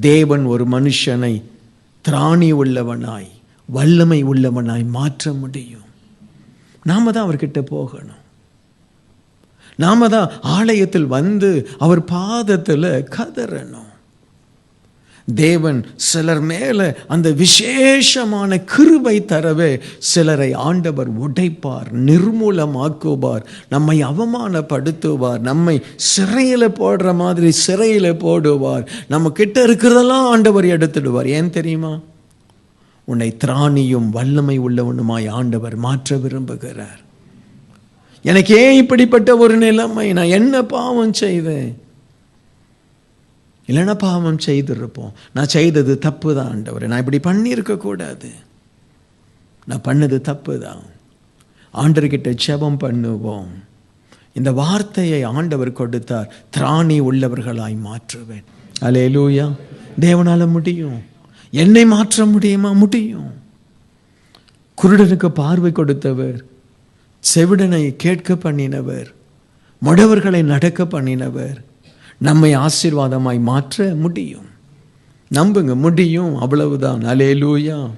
தேவன் ஒரு மனுஷனை திராணி உள்ளவனாய் வல்லமை உள்ளவனாய் மாற்ற முடியும். நாம தான் அவர்கிட்ட போகணும். நாம தான் ஆலயத்தில் வந்து அவர் பாதத்தில் கதறணும். தேவன் சிலர் மேலே அந்த விசேஷமான கிருபை தரவே சிலரை ஆண்டவர் உடைப்பார் நிர்மூலமாக்குவார் நம்மை அவமானப்படுத்துவார் நம்மை சிறையில் போடுற மாதிரி சிறையில் போடுவார். நம்ம கிட்ட இருக்கிறதெல்லாம் ஆண்டவர் எடுத்துடுவார். ஏன் தெரியுமா? உன்னை திராணியும் வல்லமை உள்ளவனுமாய் ஆண்டவர் மாற்ற விரும்புகிறார். எனக்கு ஏன் இப்படிப்பட்ட ஒரு நிலைமை? நான் என்ன பாவம் செய்தேன் இல்லைன்னா பாவம் செய்திருப்போம். நான் செய்தது தப்பு தான் ஆண்டவர். நான் இப்படி பண்ணியிருக்கக்கூடாது நான் பண்ணது தப்பு தான் ஆண்டர்கிட்ட ஜெபம் பண்ணுவோம். இந்த வார்த்தையை ஆண்டவர் கொடுத்தார். திராணி உள்ளவர்களாய் மாற்றுவேன். அலே லூயா தேவனால முடியும். என்னை மாற்ற முடியுமா? முடியும். குருடனுக்கு பார்வை கொடுத்தவர் செவிடனை கேட்க பண்ணினவர் முடவர்களை நடக்க பண்ணினவர் நம்மை ஆசீர்வாதமாய் மாற்ற முடியும். நம்புங்க முடியும். அவ்வளவுதான். அலே லூயா